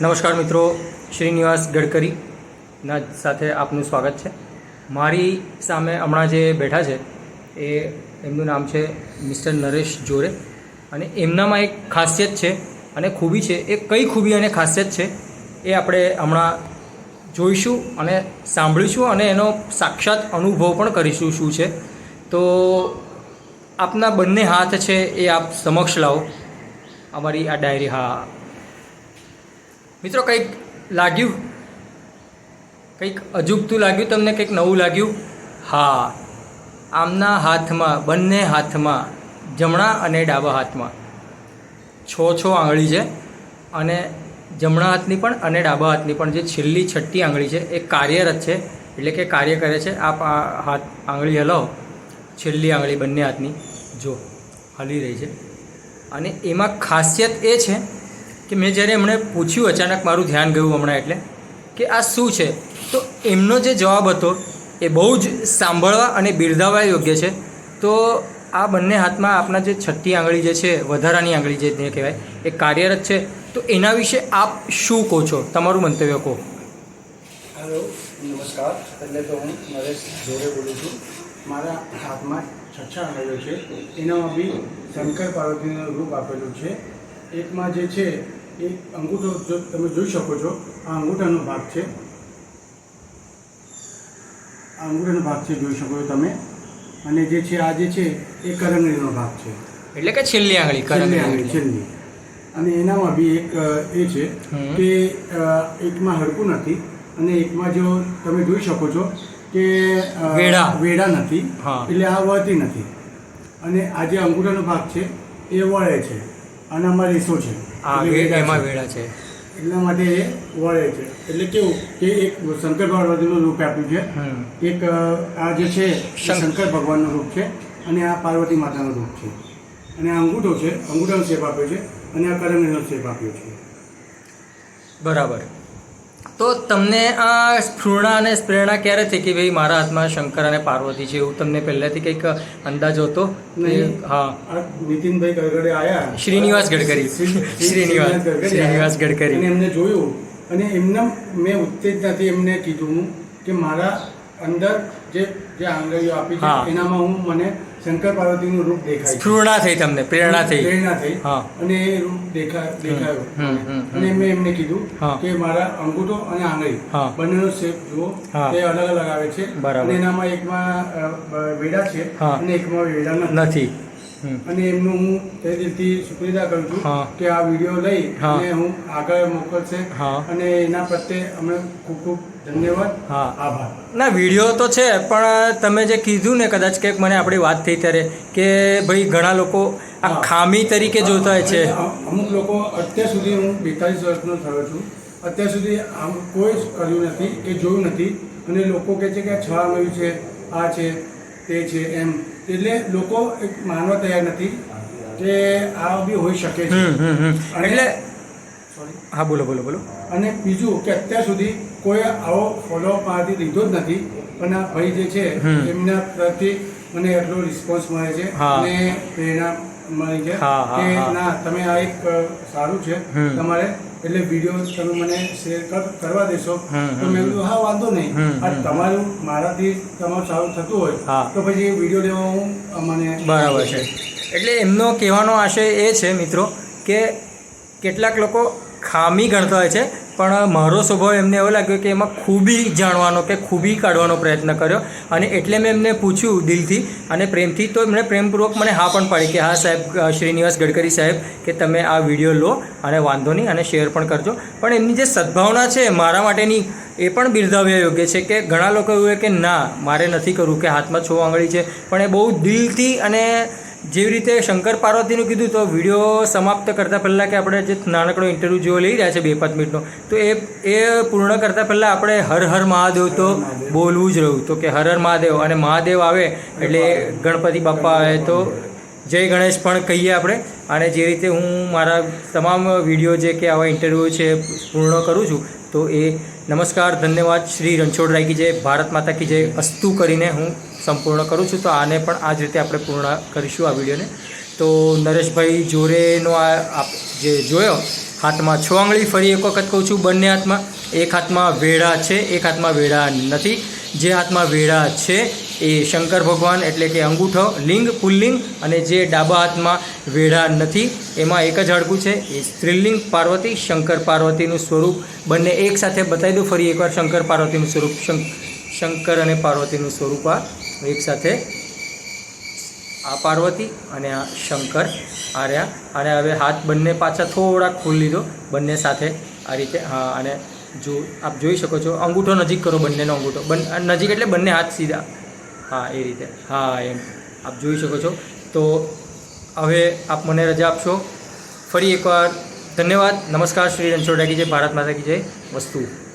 નમસ્કાર મિત્રો, શ્રીનિવાસ ગડકરીના સાથે આપનું સ્વાગત છે. મારી સામે હમણાં જે બેઠા છે, એ એમનું નામ છે મિસ્ટર નરેશ જોરે અને એમનામાં એક ખાસિયત છે અને ખૂબી છે. એ કઈ ખૂબી અને ખાસિયત છે, એ આપણે હમણાં જોઈશું અને સાંભળીશું અને એનો સાક્ષાત અનુભવ પણ કરીશું શું છે. તો આપના બંને હાથ છે એ આપ સમક્ષ લાવો. અમારી આ ડાયરી હા મિત્રો, કંઈક લાગ્યું? કંઈક અજુગતું લાગ્યું તમને? કંઈક નવું લાગ્યું? હા. આમના હાથમાં, બંને હાથમાં, જમણા અને ડાબા હાથમાં. છ છ આંગળી છે અને જમણા હાથની પણ અને ડાબા હાથની પણ. જે છેલ્લી છઠ્ઠી આંગળી છે, એ કાર્યરત છે, એટલે કે કાર્ય કરે છે. આપ આ હાથ, આંગળી હલાવો. છેલ્લી આંગળી બંને હાથની. જો, હલી રહી છે. અને એમાં ખાસિયત એ છે કે મેં જ્યારે એમણે પૂછ્યું અચાનક મારું ધ્યાન ગયું હમણાં એટલે, કે આ શું છે? તો એમનો જે જવાબ હતો એ બહુ જ સાંભળવા અને બિરદાવવા યોગ્ય છે. તો આ બંને હાથમાં આપના જે છઠ્ઠી આંગળી જે છે, વધારાની આંગળી જે કહેવાય, એ કાર્યરત છે. તો એના વિશે આપ શું કહો છો? તમારું મંતવ્ય કહો. હેલો, નમસ્કાર. એટલે તો હું નરેશ જોડે બોલું છું. મારા હાથમાં છઠ્ઠા આંગળીઓ છે. એનામાં બી શંકર પાર્વતીનું રૂપ આપેલું છે. એકમાં જે છે એ અંગૂઠો જો તમે જોઈ શકો છો આ અંગૂઠાનો ભાગ છે. આ અંગૂઠાનો ભાગ છે જોઈ શકો છો તમે. અને જે છે આ જે છે એ કરંગળીનો ભાગ છે. એટલે કે છેલ્લી આંગળી છેલ્લી આંગળી છેલ્લી. અને એનામાં બી એક એ છે કે એકમાં હડકું નથી અને એકમાં જો તમે જોઈ શકો છો કે વેડા. વેડા નથી. એટલે આ વળતી નથી. અને આ જે અંગૂઠાનો ભાગ છે એ વળે છે. અને અમારે શું છે? વેડા એમાં વેળા છે. એટલા માટે એ વળે છે. એટલે કેવું કે એક શંકર પાર્વતીનું રૂપ આપ્યું છે. એક આ જે છે શંકર ભગવાનનું રૂપ છે અને આ પાર્વતી માતાનું રૂપ છે. અને આ અંગૂઠો છે અંગૂઠાનો શેપ આપ્યો છે અને આ કરંગીનો શેપ આપ્યો છે. બરાબર. તો તમને આ સ્ફૂર્ણા અને સ્પ્રેરણા ક્યારે થઈ કે ભાઈ મારા હાથમાં શંકર અને પાર્વતી છે એવું તમને પહેલાંથી કંઈક અંદાજો હતો. હા નીતિનભાઈ ગડકરી આવ્યા શ્રીનિવાસ ગડકરી. શ્રી- શ્રી- શ્રીનિવાસ- ગડકરી શ્રીનિવાસ. ગડકરી. એમને જોયું અને એમના મેં ઉત્તેજનાથી એમને કીધું કે મારા અંદર જે જે આંગળીઓ આપી. છે એનામાં હું મને શંકર પાર્વતીનું રૂપ દેખાય. સ્ફૂર્ણા થઈ તમને પ્રેરણા થઈ પ્રેરણા થઈ હા. અને એ રૂપ દેખા દેખાયો. અને મેં એમને કીધું. કે મારા અંગૂઠો અને આંગળી. બંનેનો શેપ જુઓ. તે અલગ અલગ આવે છે. અને એનામાં એકમાં વેડા છે. અને એકમાં વેડા નથી. અને એમનું હું તે દિલથી શુક્રિયા કરું છું કે આ વીડિયો લઈ. અને હું આગળ મોકલશે. અને એના પ્રત્યે અમને ખૂબ ખૂબ ધન્યવાદ. હા. આભાર. ના વીડિયો તો છે પણ તમે જે કીધું ને કદાચ કે મને આપણી વાત થઈ ત્યારે કે ભાઈ ઘણા લોકો આ ખામી તરીકે જોતા હોય છે. અમુક લોકો અત્યાર સુધી હું બેતાલીસ વર્ષનો થયો છું. અત્યાર સુધી આમ કોઈ જ કર્યું નથી કે જોયું નથી. અને લોકો કહે છે કે આ છ છે આ છે તે છે એમ. એટલે લોકો એક માનવા તૈયાર નથી કે આ બી હોઈ શકે છે. એટલે હા બોલો બોલો બોલો. અને બીજું કે અત્યાર સુધી કોઈ આવો ફોલોઅપ મારાથી લીધો જ નથી. પણ આ ભાઈ જે છે એમના પ્રત્યે મને એટલો રિસ્પોન્સ મળે છે અને પ્રેરણા મળી છે કે ના તમે આ એક સારું છે. તમારે એટલે વીડિયો તમે મને શેર કર- કરવા દેશો. તો મેં કીધું હા વાંધો નહીં. આ તમારું મારાથી તમારું સારું થતું હોય તો પછી વીડિયો લેવા હું મને બરાબર છે. એટલે એમનો કહેવાનો આશય એ છે મિત્રો કે કેટલાક લોકો ખામી ગણતા હોય છે પણ મારો સ્વભાવ એમને એવો લાગ્યો કે એમાં ખૂબી જાણવાનો કે ખૂબી કાઢવાનો પ્રયત્ન કર્યો અને એટલે મેં એમને પૂછ્યું દિલથી અને પ્રેમથી તો એમણે પ્રેમપૂર્વક મને હા પણ પાડી કે હા સાહેબ શ્રીનિવાસ ગડકરી સાહેબ કે તમે આ વીડિયો લો અને વાંધો નહીં અને શેર પણ કરજો. પણ એમની જે સદભાવના છે મારા માટેની એ પણ બિરદાવ્યા યોગ્ય છે કે ઘણા લોકો એવું હોય કે ના, મારે નથી કરવું કે હાથમાં છો આંગળી છે. પણ એ બહુ દિલથી અને જેવી રીતે શંકર પાર્વતીનું કીધું, તો વીડિયો સમાપ્ત કરતાં પહેલાં કે આપણે જે નાનકડો ઇન્ટરવ્યૂ જેવો લઈ રહ્યા છે બે પાંચ મિનિટનો, તો એ એ પૂર્ણ કરતાં પહેલાં આપણે હર હર મહાદેવ તો બોલવું જ રહ્યું. તો કે હર હર મહાદેવ, અને મહાદેવ આવે એટલે ગણપતિ બાપા આવે તો જય ગણેશ પણ કહીએ આપણે. અને જે રીતે હું મારા તમામ વીડિયો જે કે આવા ઇન્ટરવ્યૂ છે પૂર્ણ કરું છું, તો એ નમસ્કાર, ધન્યવાદ. શ્રી રણછોડરાય કી જય. ભારત માતા કી જય. અસ્તુ કરીને હું સંપૂર્ણ કરું છું. તો આને પણ આ જ રીતે આપણે પૂર્ણ કરીશું આ વિડીયોને. તો નરેશભાઈ જોરેનો આ જે જોયો, હાથમાં છ આંગળી, ફરી એક વખત કહું છું, બંને હાથમાં. એક હાથમાં વેળા છે, એક હાથમાં વેળા નથી. જે હાથમાં વેળા છે એ શંકર ભગવાન એટલે કે અંગૂઠો, લિંગ, પુલ્લિંગ અને જે ડાબા હાથમાં વેઢા નથી, એમાં એક જ હાડકું છે. એ સ્ત્રીલિંગ પાર્વતી, શંકર પાર્વતીનું સ્વરૂપ બંને એક સાથે બતાવી દઉં. ફરી એકવાર શંકર પાર્વતીનું સ્વરૂપ શંક- શંકર અને પાર્વતીનું સ્વરૂપ આ એક સાથે આ પાર્વતી અને આ શંકર આ રહ્યા અને હવે હાથ બંને પાછા થોડા ખોલી લીધો. બંને સાથે આ રીતે, હા, અને જો આપ જોઈ શકો છો, અંગૂઠો નજીક કરો બંનેનો અંગૂઠો. નજીક એટલે બંને હાથ સીધા. હા, એ રીતે. હા, એમ. આપ જોઈ શકો છો. તો હવે આપ મને રજા આપશો. ફરી એકવાર ધન્યવાદ. નમસ્કાર, શ્રી રણછોડાકી જય. ભારત માતા કી જય. વસ્તુ.